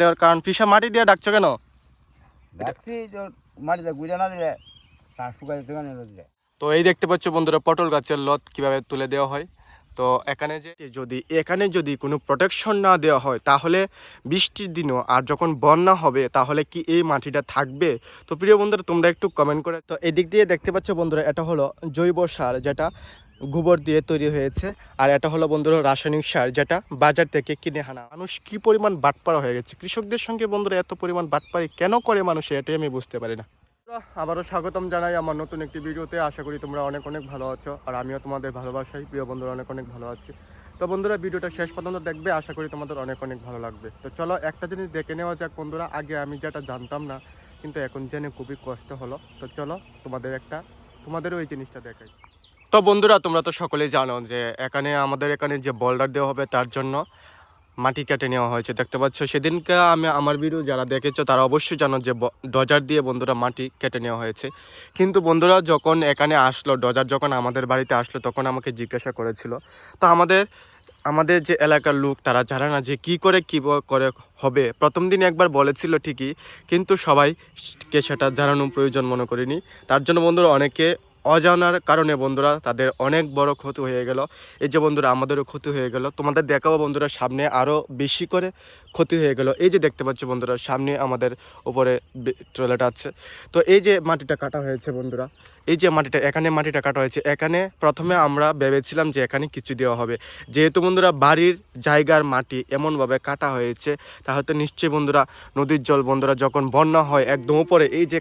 দেওয়ার কারণ পিসা মাটি দিয়ে ডাকছো কেন? ডাকছি তো মাটিতে গুঁড়ে না দিলে শুকাই দিলে তো এই দেখতে পাচ্ছ বন্ধুরা পটল গাছের লত কীভাবে তুলে দেওয়া হয়। তো এখানে যে যদি এখানে যদি কোনো প্রোটেকশন না দেওয়া হয় তাহলে বৃষ্টির দিনও আর যখন বন্যা হবে তাহলে কি এই মাটিটা থাকবে? তো প্রিয় বন্ধুরা তোমরা একটু কমেন্ট করে তো এদিক দিয়ে দেখতে পাচ্ছ বন্ধুরা এটা হলো জৈব সার যেটা গোবর দিয়ে তৈরি হয়েছে। আর এটা হলো বন্ধুরা রাসায়নিক সার, যেটা বাজার থেকে কিনে আনা। মানুষ কি পরিমাণ বাটপাড়া হয়ে গেছে? কৃষকদের সঙ্গে বন্ধুরা এত পরিমাণ বাটপাড়ি কেন করে মানুষ? এটাই আমি বুঝতে পারি না। আবারও স্বাগতম জানাই আমার নতুন একটি ভিডিওতে। আশা করি তোমরা অনেক অনেক ভালো আছো, আর আমিও তোমাদের ভালোবাসাই প্রিয় বন্ধুরা অনেক অনেক ভালো আছি। তো বন্ধুরা ভিডিওটা শেষ পর্যন্ত দেখবে, আশা করি তোমাদের অনেক অনেক ভালো লাগবে। তো চলো একটা জিনিস দেখে নেওয়া যাক বন্ধুরা, আগে আমি যেটা জানতাম না, কিন্তু এখন জেনে খুবই কষ্ট হলো। তো চলো তোমাদের একটা, তোমাদের ওই জিনিসটা দেখাই। তো বন্ধুরা, তোমরা তো সকলেই জানো যে এখানে আমাদের এখানে যে বোল্ডার দেওয়া হবে তার জন্য মাটি কেটে নেওয়া হয়েছে। দেখতে পাচ্ছ, সেদিনকে আমি আমার ভিডিও যারা দেখেছ তারা অবশ্যই জানো যে ডজার দিয়ে বন্ধুরা মাটি কেটে নেওয়া হয়েছে। কিন্তু বন্ধুরা, যখন এখানে আসলো, ডজার যখন আমাদের বাড়িতে আসলো, তখন আমাকে জিজ্ঞাসা করেছিল। তো আমাদের আমাদের যে এলাকার লোক, তারা জানে না যে কি করে কি করে হবে। প্রথম দিন একবার বলেছিল ঠিকই, কিন্তু সবাইকে সেটা জানানো প্রয়োজন মনে করিনি। তার জন্য বন্ধুরা, অনেকে অজানার কারণে বন্ধুরা তাদের অনেক বড় ক্ষতি হয়ে গেল। এই যে বন্ধুরা, আমাদেরও ক্ষতি হয়ে গেল। তোমাদের দেখাবো বন্ধুরা, সামনে আরও বেশি করে ক্ষতি হয়ে গেল। এই যে দেখতে পাচ্ছ বন্ধুরা, সামনে আমাদের উপরে টয়লেট আছে। তো এই যে মাটিটা কাটা হয়েছে বন্ধুরা, এই যে মাটিটা, এখানে মাটিটা কাটা হয়েছে। এখানে প্রথমে আমরা ভেবেছিলাম যে এখানে কিছু দেওয়া হবে। যেহেতু বন্ধুরা, বাড়ির জায়গার মাটি এমনভাবে কাটা হয়েছে, তাহলে নিশ্চয়ই বন্ধুরা, নদীর জল বন্ধুরা, যখন বন্যা হয় একদম উপরে, এই যে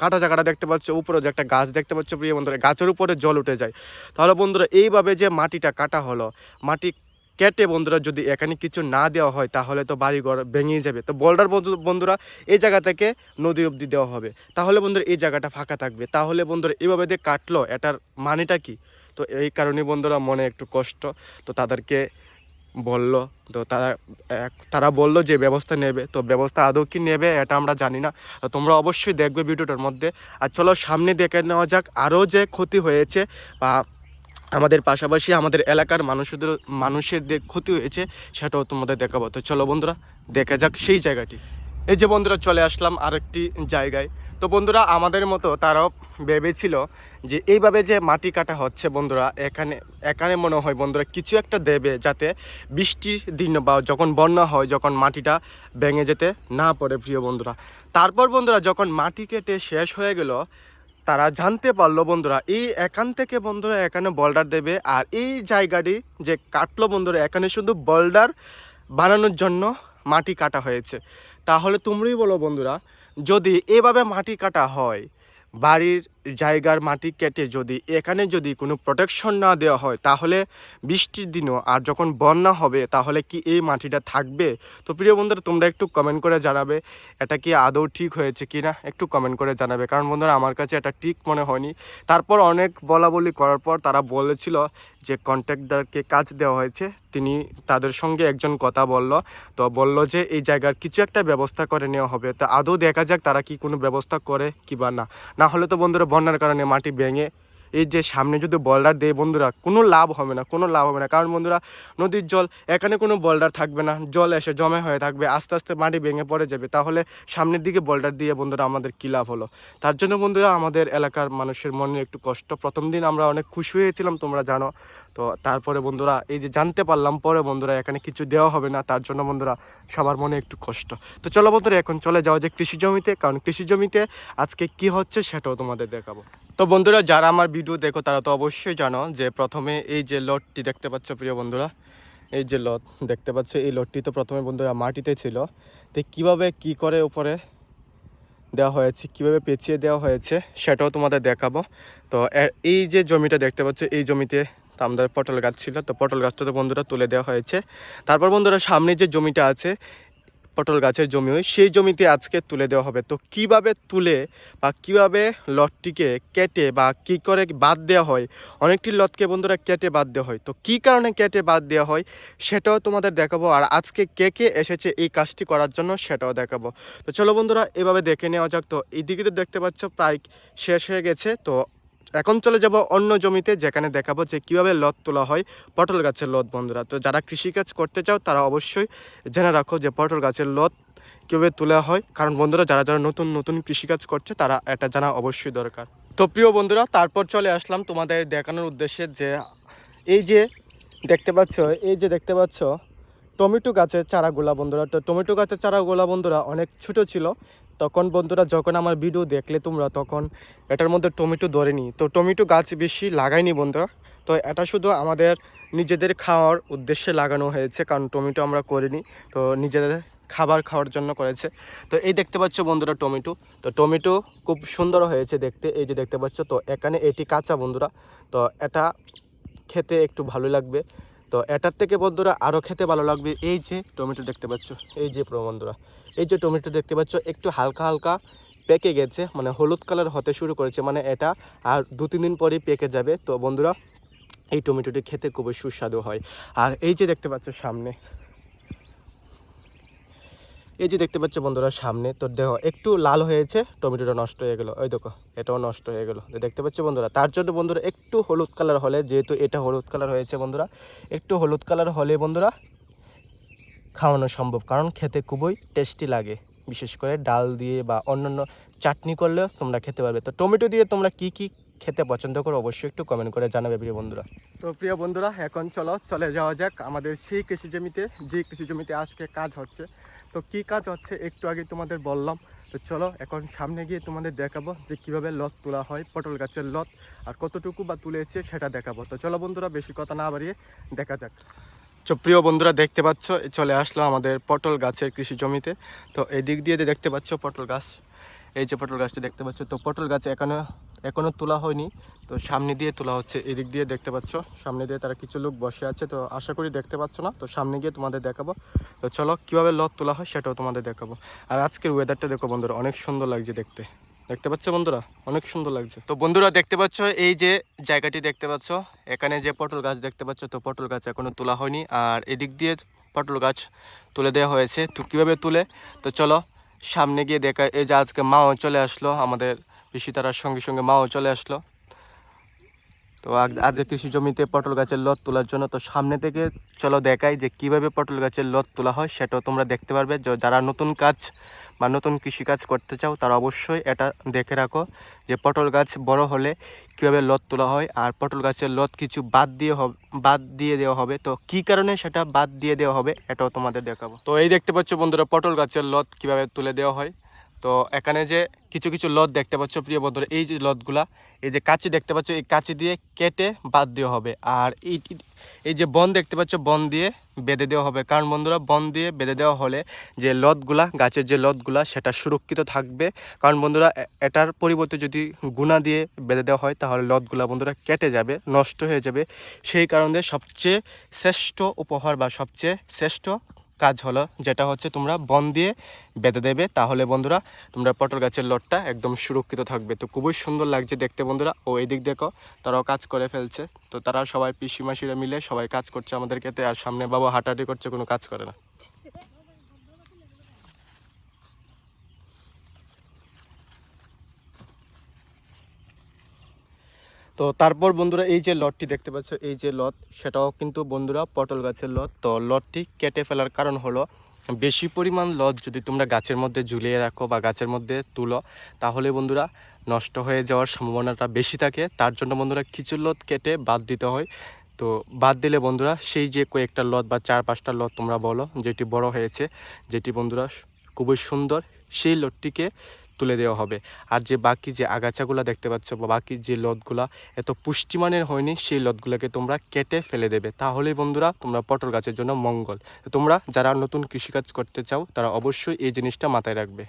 কাটা জায়গাটা দেখতে পাচ্ছ, উপরে যে একটা গাছ দেখতে পাচ্ছ প্রিয় বন্ধুরা গাছের উপরে জল উঠে যায়। তাহলে বন্ধুরা, এইভাবে যে মাটিটা কাটা হলো, মাটি কেটে বন্ধুরা যদি এখানে কিছু না দেওয়া হয়, তাহলে তো বাড়িঘর ভেঙে যাবে। তো বোল্ডার বন্ধু- বন্ধুরা, এই জায়গা থেকে নদী অবধি দেওয়া হবে। তাহলে বন্ধুরা, এই জায়গাটা ফাঁকা থাকবে। তাহলে বন্ধুরা, এইভাবে দিয়ে কাটলো, এটার মানেটা কি? তো এই কারণে বন্ধুরা, মনে একটু কষ্ট। তো তাদেরকে বলল, তো তারা তারা বলল যে ব্যবস্থা নেবে। তো ব্যবস্থা আদৌ কি নেবে এটা আমরা জানি না। তোমরা অবশ্যই দেখবে ভিডিওটার মধ্যে। আর চলো সামনে দেখে নেওয়া যাক আরও যে ক্ষতি হয়েছে বা আমাদের পাশাপাশি আমাদের এলাকার মানুষদের মানুষের ক্ষতি হয়েছে, সেটাও তোমাদের দেখাবো। তো চলো বন্ধুরা, দেখা যাক সেই জায়গাটি। এই যে বন্ধুরা চলে আসলাম আরেকটি জায়গায়। তো বন্ধুরা আমাদের মতো তারাও ভেবেছিল যে এইভাবে যে মাটি কাটা হচ্ছে বন্ধুরা, এখানে এখানে মনে হয় বন্ধুরা কিছু একটা দেবে যাতে বৃষ্টির দিন বা যখন বন্যা হয়, যখন মাটিটা ভেঙে যেতে না পড়ে প্রিয় বন্ধুরা। তারপর বন্ধুরা যখন মাটি কেটে শেষ হয়ে গেল, তারা জানতে পারল বন্ধুরা, এই এখান থেকে বন্ধুরা এখানে বোল্ডার দেবে আর এই জায়গাটি যে কাটলো বন্ধুরা, এখানে শুধু বোল্ডার বানানোর জন্য মাটি কাটা হয়েছে। তাহলে তোমরাই বলো বন্ধুরা যদি এভাবে মাটি কাটা হয় বাড়ির জায়গার মাটি কেটে যদি, এখানে যদি কোনো প্রোটেকশন না দেওয়া হয়, তাহলে বৃষ্টির দিনও, আর যখন বন্যা হবে, তাহলে কি এই মাটিটা থাকবে? তো প্রিয় বন্ধুরা, তোমরা একটু কমেন্ট করে জানাবে, এটা কি আদৌ ঠিক হয়েছে কি না? একটু কমেন্ট করে জানাবে। কারণ বন্ধুরা, আমার কাছে এটা ঠিক মনে হয়নি। তারপর অনেক বলা বলি করার পর তারা বলেছিল যে কন্ট্রাক্টরকে কাজ দেওয়া হয়েছে। তিনি তাদের সঙ্গে একজন কথা বলল। তো বলল যে, এই জায়গার কিছু একটা ব্যবস্থা করে নেওয়া হবে। তো আদৌ দেখা যাক তারা কি কোনো ব্যবস্থা করে কি বা না। না হলে তো বন্ধুরা বন্যার কারণে মাটি ভেঙে এই যে সামনে যদি বল্ডার দেয় বন্ধুরা, কোনো লাভ হবে না, কোনো লাভ হবে না। কারণ বন্ধুরা, নদীর জল, এখানে কোনো বোল্ডার থাকবে না, জল এসে জমে হয়ে থাকবে, আস্তে আস্তে মাটি ভেঙে পড়ে যাবে। তাহলে সামনের দিকে বল্ডার দিয়ে বন্ধুরা আমাদের কী লাভ হলো? তার জন্য বন্ধুরা আমাদের এলাকার মানুষের মনে একটু কষ্ট। প্রথম দিন আমরা অনেক খুশি হয়েছিলাম, তোমরা জানো। তো তারপরে বন্ধুরা, এই যে জানতে পারলাম পরে বন্ধুরা এখানে কিছু দেওয়া হবে না, তার জন্য বন্ধুরা সবার মনে একটু কষ্ট। তো চলো বন্ধুরা, এখন চলে যাওয়া যে কৃষি জমিতে, কারণ কৃষি জমিতে আজকে কি হচ্ছে সেটাও তোমাদের দেখাবো। তো বন্ধুরা, যারা আমার ভিডিও দেখো, তারা তো অবশ্যই জানো যে প্রথমে এই যে লটটি দেখতে পাচ্ছ প্রিয় বন্ধুরা, এই যে লট দেখতে পাচ্ছ, এই লটটি তো প্রথমে বন্ধুরা মাটিতে ছিল। তো কীভাবে, কি করে উপরে দেওয়া হয়েছে, কীভাবে পেঁচিয়ে দেওয়া হয়েছে, সেটাও তোমাদের দেখাবো। তো এই যে জমিটা দেখতে পাচ্ছ, এই জমিতে তো আমাদের পটল গাছ ছিল, তো পটল গাছটা তো বন্ধুরা তুলে দেওয়া হয়েছে। তারপর বন্ধুরা সামনে যে জমিটা আছে, পটল গাছের জমি, ওই সেই জমিতে আজকে তুলে দেওয়া হবে। তো কীভাবে তুলে বা কীভাবে লটটিকে কেটে বা কি করে বাদ দেওয়া হয়, অনেকটি লটকে বন্ধুরা কেটে বাদ দেওয়া হয়। তো কি কারণে কেটে বাদ দেওয়া হয়, সেটাও তোমাদের দেখাবো। আর আজকে কে কে এসেছে এই কাজটি করার জন্য সেটাও দেখাবো। তো চলো বন্ধুরা, এভাবে দেখে নেওয়া যাক। তো এইদিকে তো দেখতে পাচ্ছ, প্রায় শেষ হয়ে গেছে। তো এখন চলে যাব অন্য জমিতে, যেখানে দেখাবো যে কীভাবে লত তোলা হয় পটল গাছের লত বন্ধুরা। তো যারা কৃষিকাজ করতে চাও, তারা অবশ্যই জেনে রাখো যে পটল গাছের লত কীভাবে তোলা হয়। কারণ, বন্ধুরা, যারা যারা নতুন নতুন কৃষিকাজ করছে, তারা এটা জানা অবশ্যই দরকার। তো প্রিয় বন্ধুরা, তারপর চলে আসলাম তোমাদের দেখানোর উদ্দেশ্যে যে, এই যে দেখতে পাচ্ছ, এই যে দেখতে পাচ্ছ, টমেটো গাছের চারাগুলা, বন্ধুরা। তো টমেটো গাছের চারাগুলা, বন্ধুরা, অনেক ছোট ছিল। তখন বন্ধুরা যখন আমার ভিডিও দেখলে তোমরা তখন এটার মধ্যে টমেটো ধরেনি তো টমেটো গাছ বেশি লাগাইনি বন্ধুরা। তো এটা শুধু আমাদের নিজেদের খাওয়ার উদ্দেশ্যে লাগানো হয়েছে, কারণ টমেটো আমরা করিনি। তো নিজেদের খাবার খাওয়ার জন্য করেছে। তো এই দেখতে পাচ্ছ বন্ধুরা টমেটো তো টমেটো খুব সুন্দর হয়েছে দেখতে। এই যে দেখতে পাচ্ছ, তো এখানে এটি কাঁচা বন্ধুরা। তো এটা খেতে একটু ভালো লাগবে। তো এটার থেকে বন্ধুরা আরও খেতে ভালো লাগবে। এই যে টমেটো দেখতে পাচ্ছ, এই যে বন্ধুরা। এই যে টমেটো দেখতে পাচ্ছ, একটু হালকা হালকা পেকে গেছে মানে হলুদ কালার হতে শুরু করেছে মানে এটা আর দু তিন দিন পরেই পেকে যাবে। তো বন্ধুরা, এই টমেটোটি খেতে খুবই সুস্বাদু হয়। আর এই যে দেখতে পাচ্ছ সামনে এই যে দেখতে পাচ্ছ বন্ধুরা সামনে, তো দেখো, একটু লাল হয়েছে, টমেটোটা নষ্ট হয়ে গেলো। ওই দেখো, এটাও নষ্ট হয়ে গেলো। দেখতে পাচ্ছ বন্ধুরা, তার জন্য বন্ধুরা একটু হলুদ কালার হলে, যেহেতু এটা হলুদ কালার হয়েছে বন্ধুরা, একটু হলুদ কালার হলে বন্ধুরা খাওয়ানো সম্ভব, কারণ খেতে খুবই টেস্টি লাগে। বিশেষ করে ডাল দিয়ে বা অন্যান্য চাটনি করলেও তোমরা খেতে পারবে। তো টমেটো দিয়ে তোমরা কি কি খেতে পছন্দ করো, অবশ্যই একটু কমেন্ট করে জানাবে প্রিয় বন্ধুরা। তো প্রিয় বন্ধুরা, এখন চলো, চলে যাওয়া যাক আমাদের সেই কৃষি জমিতে যে কৃষি জমিতে আজকে কাজ হচ্ছে। তো কি কাজ হচ্ছে একটু আগে তোমাদের বললাম। তো চলো এখন সামনে গিয়ে তোমাদের দেখাবো যে কীভাবে লত তোলা হয়, পটল গাছের লত, আর কতটুকু বা তুলেছে সেটা দেখাবো। তো চলো বন্ধুরা, বেশি কথা না বাড়িয়ে দেখা যাক। তো প্রিয় বন্ধুরা, দেখতে পাচ্ছ চলে আসলো আমাদের পটল গাছের কৃষি জমিতে। তো এই দিক দিয়ে দেখতে পাচ্ছ পটল গাছ, এই যে পটল গাছটি দেখতে পাচ্ছ, তো পটল গাছ এখনও এখনও তোলা হয়নি। তো সামনে দিয়ে তোলা হচ্ছে, এদিক দিয়ে দেখতে পাচ্ছ, সামনে দিয়ে তারা কিছু লোক বসে আছে, তো আশা করি দেখতে পাচ্ছ না, তো সামনে গিয়ে তোমাদের দেখাবো। তো চলো, কীভাবে লত তোলা হয় সেটাও তোমাদের দেখাবো। আর আজকের ওয়েদারটা দেখো বন্ধুরা, অনেক সুন্দর লাগছে দেখতে। দেখতে পাচ্ছ বন্ধুরা? অনেক সুন্দর লাগছে। তো বন্ধুরা, দেখতে পাচ্ছ এই যে জায়গাটি দেখতে পাচ্ছ, এখানে যে পটল গাছ দেখতে পাচ্ছ, তো পটল গাছ এখনও তোলা হয়নি। আর এদিক দিয়ে পটল গাছ তুলে দেওয়া হয়েছে, তো কীভাবে তুলে? তো চলো, সামনে গিয়ে দেখা, এই যে আজকে মাও চলে আসলো আমাদের পিসি তারার সঙ্গে সঙ্গে মাও চলে আসলো। তো আজ- আজকে কৃষি জমিতে পটল গাছের লত তোলার জন্য, তো সামনে থেকে চলো দেখাই যে কীভাবে পটল গাছের লত তোলা হয়, সেটাও তোমরা দেখতে পারবে। যারা নতুন কাজ বা নতুন কৃষিকাজ করতে চাও, তারা অবশ্যই এটা দেখে রাখো যে পটল গাছ বড় হলে কীভাবে লত তোলা হয়, আর পটল গাছের লত কিছু বাদ দিয়ে বাদ দিয়ে দেওয়া হবে। তো কি কারণে সেটা বাদ দিয়ে দেওয়া হবে, এটাও তোমাদের দেখাবো। তো এই দেখতে পাচ্ছ বন্ধুরা, পটল গাছের লত কীভাবে তুলে দেওয়া হয়। তো এখানে যে কিছু কিছু লদ দেখতে পাচ্ছ প্রিয় বন্ধুরা, এই যে লদগুলা, এই যে কাঁচি দেখতে পাচ্ছ, এই কাঁচি দিয়ে কেটে বাদ দেওয়া হবে। আর এই এই যে বন দেখতে পাচ্ছ, বন দিয়ে বেঁধে দেওয়া হবে। কারণ বন্ধুরা, বন দিয়ে বেঁধে দেওয়া হলে যে লদগুলা, গাছের যে লদগুলা, সেটা সুরক্ষিত থাকবে। কারণ বন্ধুরা এটার পরিবর্তে যদি গুণা দিয়ে বেঁধে দেওয়া হয়, তাহলে লতগুলা বন্ধুরা কেটে যাবে, নষ্ট হয়ে যাবে। সেই কারণে সবচেয়ে শ্রেষ্ঠ উপহার বা সবচেয়ে শ্রেষ্ঠ কাজ হলো, যেটা হচ্ছে তোমরা বন দিয়ে বেঁধে দেবে। তাহলে বন্ধুরা, তোমরা পটল গাছের লটটা একদম সুরক্ষিত থাকবে। তো খুবই সুন্দর লাগছে দেখতে বন্ধুরা। ও এদিক দেখো, তারাও কাজ করে ফেলছে। তো তারা সবাই পিসি মাসিরা মিলে সবাই কাজ করছে আমাদের ক্ষেত্রে আর সামনে বাবা হাঁটাহাঁটি করছে, কোনো কাজ করে না। তো তারপর বন্ধুরা এই যে লটটি দেখতে পাচ্ছ, এই যে লট, সেটাও কিন্তু বন্ধুরা পটল গাছের লট। তো লটটি কেটে ফেলার কারণ হলো, বেশি পরিমাণ লট যদি তোমরা গাছের মধ্যে ঝুলিয়ে রাখো বা গাছের মধ্যে তুলো, তাহলে বন্ধুরা নষ্ট হয়ে যাওয়ার সম্ভাবনাটা বেশি থাকে। তার জন্য বন্ধুরা কিছু লট কেটে বাদ দিতে হয়। তো বাদ দিলে বন্ধুরা সেই যে কয়েকটা লট বা চার পাঁচটা লট তোমরা বলো, যেটি বড় হয়েছে, যেটি বন্ধুরা খুবই সুন্দর, সেই লটটিকে তুলে দেওয়া হবে। আর যে বাকি যে আগাছাগুলো দেখতে পাচ্ছ বা বাকি যে লতগুলা, এত পুষ্টিমানের হয়নি, সেই লতগুলোকে তোমরা কেটে ফেলে দেবে। তাহলেই বন্ধুরা, তোমরা পটল গাছের জন্য মঙ্গল। তোমরা যারা নতুন কৃষিকাজ করতে চাও, তারা অবশ্যই এই জিনিসটা মাথায় রাখবে।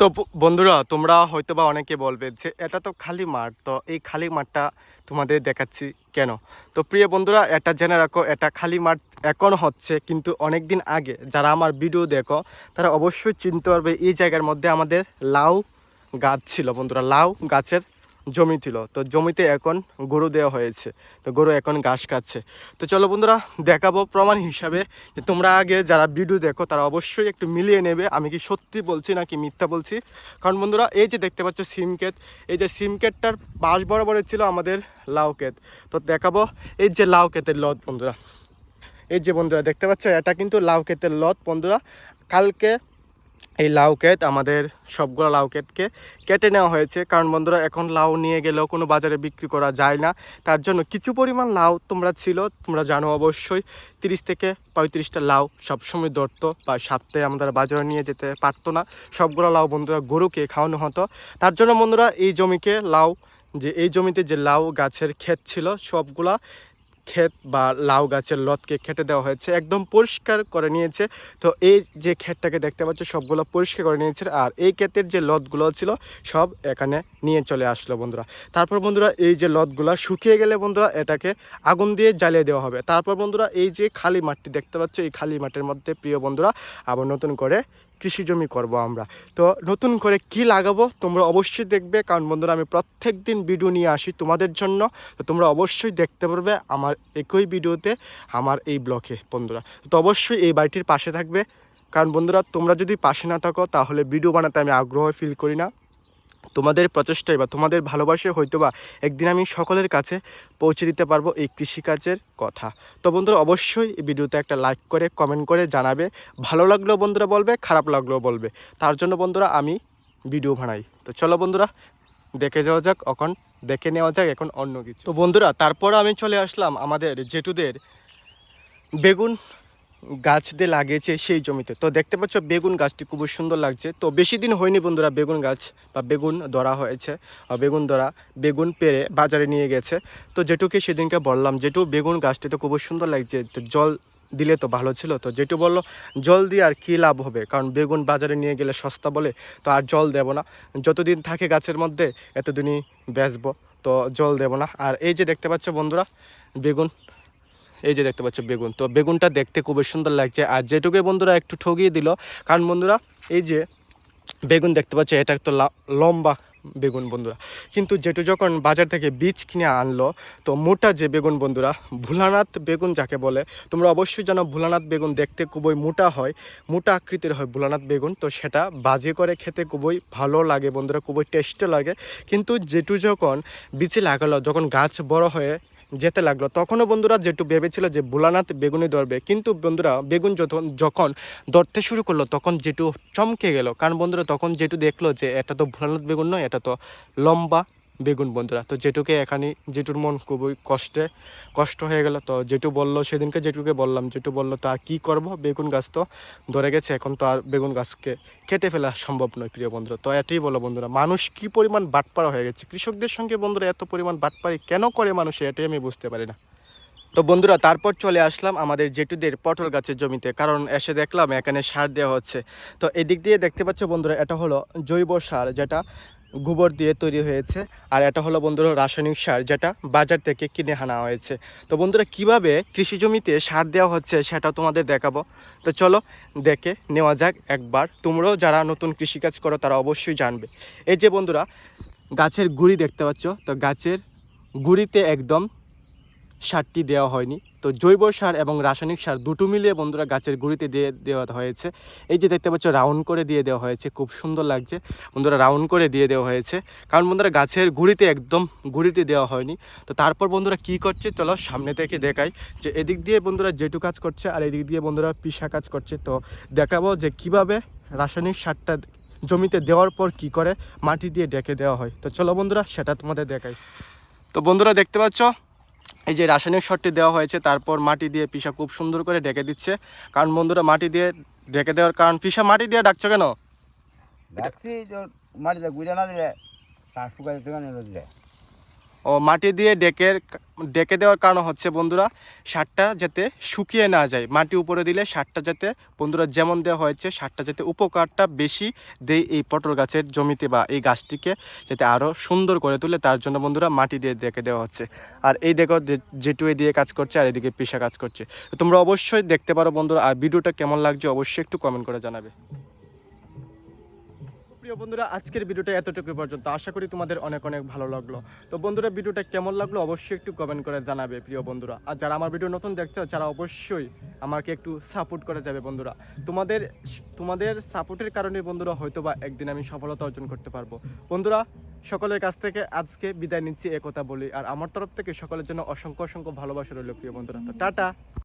তো বন্ধুরা, তোমরা হয়তো বা অনেকে বলবে যে, এটা তো খালি মাঠ, তো এই খালি মাঠটা তোমাদের দেখাচ্ছি কেন? তো প্রিয় বন্ধুরা, এটা জেনে রাখো, এটা খালি মাঠ এখন হচ্ছে, কিন্তু অনেক দিন আগে যারা আমার ভিডিও দেখো, তারা অবশ্যই চিনতে পারবে এই জায়গার মধ্যে আমাদের লাউ গাছ ছিল। বন্ধুরা, লাউ গাছের জমি ছিল। তো জমিতে এখন গরু দেওয়া হয়েছে। তো গরু এখন ঘাস খাচ্ছে। তো চলো বন্ধুরা, দেখাবো প্রমাণ হিসাবে যে তোমরা আগে যারা ভিডিও দেখো, তারা অবশ্যই একটু মিলিয়ে নেবে আমি কি সত্যি বলছি নাকি মিথ্যা বলছি। কারণ বন্ধুরা, এই যে দেখতে পাচ্ছ সিমকেত এই যে সিম ক্ষেতটার পাশ বরাবরে ছিল আমাদের লাউকেত তো দেখাবো এই যে লাউ ক্ষেতের লত বন্ধুরা। এই যে বন্ধুরা, দেখতে পাচ্ছ, এটা কিন্তু লাউ ক্ষেতের লত বন্ধুরা। কালকে এই লাউ ক্ষেত আমাদের সবগুলো লাউ ক্ষেতকে কেটে নেওয়া হয়েছে। কারণ বন্ধুরা, এখন লাউ নিয়ে গেলেও কোনো বাজারে বিক্রি করা যায় না। তার জন্য কিছু পরিমাণ লাউ তোমরা ছিল, তোমরা জানো অবশ্যই। তিরিশ থেকে পঁয়ত্রিশটা লাউ সবসময় ধরতো বা সপ্তাহে আমাদের বাজারে নিয়ে যেতে পারতো না। সবগুলো লাউ বন্ধুরা গরুকে খাওয়ানো হতো। তার জন্য বন্ধুরা, এই জমিকে লাউ, যে এই জমিতে যে লাউ গাছের ক্ষেত ছিল, সবগুলা ক্ষেত বা লাউ গাছের লতকে খেটে দেওয়া হয়েছে, একদম পরিষ্কার করে নিয়েছে। তো এই যে ক্ষেতটাকে দেখতে পাচ্ছ, সবগুলো পরিষ্কার করে নিয়েছে আর এই ক্ষেতের যে লতগুলো ছিল, সব এখানে নিয়ে চলে আসলো বন্ধুরা। তারপর বন্ধুরা, এই যে লতগুলো শুকিয়ে গেলে বন্ধুরা, এটাকে আগুন দিয়ে জ্বালিয়ে দেওয়া হবে। তারপর বন্ধুরা, এই যে খালি মাঠটি দেখতে পাচ্ছ, এই খালি মাঠের মধ্যে প্রিয় বন্ধুরা, আবার নতুন করে কৃষি জমি করব আমরা। তো নতুন করে কি লাগাবো তোমরা অবশ্যই দেখবে। কারণ বন্ধুরা, আমি প্রত্যেক দিন ভিডিও নিয়ে আসি তোমাদের জন্য। তো তোমরা অবশ্যই দেখতে পারবে আমার একই ভিডিওতে আমার এই ব্লকে বন্ধুরা। তো অবশ্যই এই বাড়িটির পাশে থাকবে। কারণ বন্ধুরা, তোমরা যদি পাশে না থাকো, তাহলে ভিডিও বানাতে আমি আগ্রহ ফিল করি না। তোমাদের প্রচেষ্টায় বা তোমাদের ভালোবাসে হয়তো বা একদিন আমি সকলের কাছে পৌঁছে দিতে পারব এই কৃষিকাজের কথা। তো বন্ধুরা, অবশ্যই এই ভিডিওতে একটা লাইক করে কমেন্ট করে জানাবে। ভালো লাগলেও বন্ধুরা বলবে, খারাপ লাগলেও বলবে। তার জন্য বন্ধুরা আমি ভিডিও বানাই। তো চলো বন্ধুরা, দেখে যাওয়া যাক, এখন দেখে নেওয়া যাক এখন অন্য কিছু। তো বন্ধুরা, তারপর আমি চলে আসলাম আমাদের জেঠুদের বেগুন গাছ দিয়ে লাগিয়েছে সেই জমিতে। তো দেখতে পাচ্ছ, বেগুন গাছটি খুব সুন্দর লাগছে। তো বেশি দিন হয়নি বন্ধুরা বেগুন গাছ বা বেগুন ধরা হয়েছে। বেগুন ধরা, বেগুন পেরে বাজারে নিয়ে গেছে। তো যেটুকে সেদিনকে বললাম, যেটু বেগুন গাছটি তো খুব সুন্দর লাগছে, তো জল দিলে তো ভালো ছিল। তো যেটু বলল, জল দিয়ে আর কী লাভ হবে? কারণ বেগুন বাজারে নিয়ে গেলে সস্তা বলে তো আর জল দেব না। যতদিন থাকে গাছের মধ্যে, এতদিনই বেচবো, তো জল দেব না। আর এই যে দেখতে পাচ্ছ বন্ধুরা, বেগুন এই যে দেখতে পাচ্ছ বেগুন। তো বেগুনটা দেখতে খুবই সুন্দর লাগছে। আর যেটুকুই বন্ধুরা একটু ঠগিয়ে দিল, কারণ বন্ধুরা এই যে বেগুন দেখতে পাচ্ছ, এটা তো লম্বা বেগুন বন্ধুরা। কিন্তু যেটু যখন বাজার থেকে বীজ কিনে আনলো, তো মোটা যে বেগুন বন্ধুরা, ভোলানাথ বেগুন যাকে বলে, তোমরা অবশ্যই জানো ভোলানাথ বেগুন দেখতে খুবই মোটা হয়, মোটা আকৃতির হয় ভুলানাথ বেগুন। তো সেটা বাজে করে খেতে খুবই ভালো লাগে বন্ধুরা, খুবই টেস্টও লাগে। কিন্তু যেটু যখন বীজে লাগালো, যখন গাছ বড় হয়ে যেতে লাগল। তখনও বন্ধুরা যেটু ভেবেছিল যে ভোলানাথ বেগুনে ধরবে, কিন্তু বন্ধুরা বেগুন যখন যখন ধরতে শুরু করল, তখন যেটু চমকে গেল। কারণ বন্ধুরা তখন যেটু দেখল যে এটা তো ভোলানাথ বেগুন নয়, এটা তো লম্বা বেগুন বন্ধুরা। তো জেটুকে এখানে জেটুর মন খুবই কষ্টে কষ্ট হয়ে গেল। তো যেটু বলল সেদিনকে জেটুকে বললাম যেটু বলল, তো আর কী করব? বেগুন গাছ তো ধরে গেছে, এখন তো আর বেগুন গাছকে কেটে ফেলা সম্ভব নয়, প্রিয় বন্ধুরা। তো এটাই বলো বন্ধুরা, মানুষ কি পরিমাণ বাটপাড়া হয়ে গেছে? কৃষকদের সঙ্গে বন্ধুরা এত পরিমাণ বাটপাড়ি কেন করে মানুষ, এটাই আমি বুঝতে পারি না। তো বন্ধুরা, তারপর চলে আসলাম আমাদের জেঠুদের পটল গাছের জমিতে, কারণ এসে দেখলাম এখানে সার দেওয়া হচ্ছে। তো এদিক দিয়ে দেখতে পাচ্ছ বন্ধুরা, এটা হলো জৈব সার, যেটা গোবর দিয়ে তৈরি হয়েছে। আর এটা হলো বন্ধুরা রাসায়নিক সার, যেটা বাজার থেকে কিনে আনা হয়েছে। তো বন্ধুরা, কীভাবে কৃষি জমিতে সার দেওয়া হচ্ছে সেটা তোমাদের দেখাবো। তো চলো দেখে নেওয়া যাক একবার। তোমরাও যারা নতুন কৃষিকাজ করো, তারা অবশ্যই জানবে। এই যে বন্ধুরা, গাছের গুড়ি দেখতে পাচ্ছ? তো গাছের গুড়িতে একদম সারটি দেওয়া হয়নি। তো জৈব সার এবং রাসায়নিক সার দুটো মিলিয়ে বন্ধুরা গাছের গুঁড়িতে দিয়ে দেওয়া হয়েছে। এই যে দেখতে পাচ্ছ, রাউন্ড করে দিয়ে দেওয়া হয়েছে। খুব সুন্দর লাগছে। বন্ধুরা, রাউন্ড করে দিয়ে দেওয়া হয়েছে। কারণ বন্ধুরা, গাছের গুঁড়িতে একদম গুঁড়িতে দেওয়া হয়নি। তো তারপর বন্ধুরা কি করছে? চলো সামনে থেকে দেখাই যে এদিক দিয়ে বন্ধুরা জেটু কাজ করছে আর এদিক দিয়ে বন্ধুরা পিসা কাজ করছে। তো দেখাবো যে কীভাবে রাসায়নিক সারটা জমিতে দেওয়ার পর কি করে মাটি দিয়ে ডেকে দেওয়া হয়। তো চলো বন্ধুরা, সেটা তোমাদের দেখাই। তো বন্ধুরা, দেখতে পাচ্ছ? এই যে রাসায়নিক সারটি দেওয়া হয়েছে, তারপর মাটি দিয়ে পিসা খুব সুন্দর করে ডেকে দিচ্ছে। কারণ বন্ধুরা, মাটি দিয়ে ডেকে দেওয়ার কারণ, পিসা মাটি দিয়ে ডাকছো কেন? মাটিতে গুজে না দিলে সার শুকাই যেতে কেন দিলে ও মাটি দিয়ে ডেকে ডেকে দেওয়ার কারণ হচ্ছে বন্ধুরা, সারটা যাতে শুকিয়ে না যায়। মাটি উপরে দিলে সারটা যাতে, বন্ধুরা যেমন দেওয়া হয়েছে, সারটা যাতে উপকারটা বেশি দেয় এই পটল গাছের জমিতে বা এই গাছটিকে যাতে আরও সুন্দর করে তুলে, তার জন্য বন্ধুরা মাটি দিয়ে ডেকে দেওয়া হচ্ছে। আর এই দেখো যে- যেটু এই দিয়ে কাজ করছে, আর এদিকে পেশা কাজ করছে। তোমরা অবশ্যই দেখতে পারো বন্ধুরা, আর ভিডিওটা কেমন লাগছে অবশ্যই একটু কমেন্ট করে জানাবে। প্রিয় বন্ধুরা, আজকের ভিডিওটা এতটুকু পর্যন্ত। আশা করি তোমাদের অনেক অনেক ভালো লাগল। তো বন্ধুরা, ভিডিওটা কেমন লাগল অবশ্যই একটু কমেন্ট করে জানাবে প্রিয় বন্ধুরা। আর যারা আমার ভিডিও নতুন দেখছ, যারা অবশ্যই আমাকে একটু সাপোর্ট করে যাবে বন্ধুরা। তোমাদের তোমাদের সাপোর্টের কারণে বন্ধুরা হয়তো বা একদিন আমি সফলতা অর্জন করতে পারব। বন্ধুরা, সকলের কাছ থেকে আজকে বিদায় নিচ্ছি একথা বলি। আর আমার তরফ থেকে সকলের জন্য অসংখ্য অসংখ্য ভালোবাসা রইল প্রিয় বন্ধুরা। তো টাটা!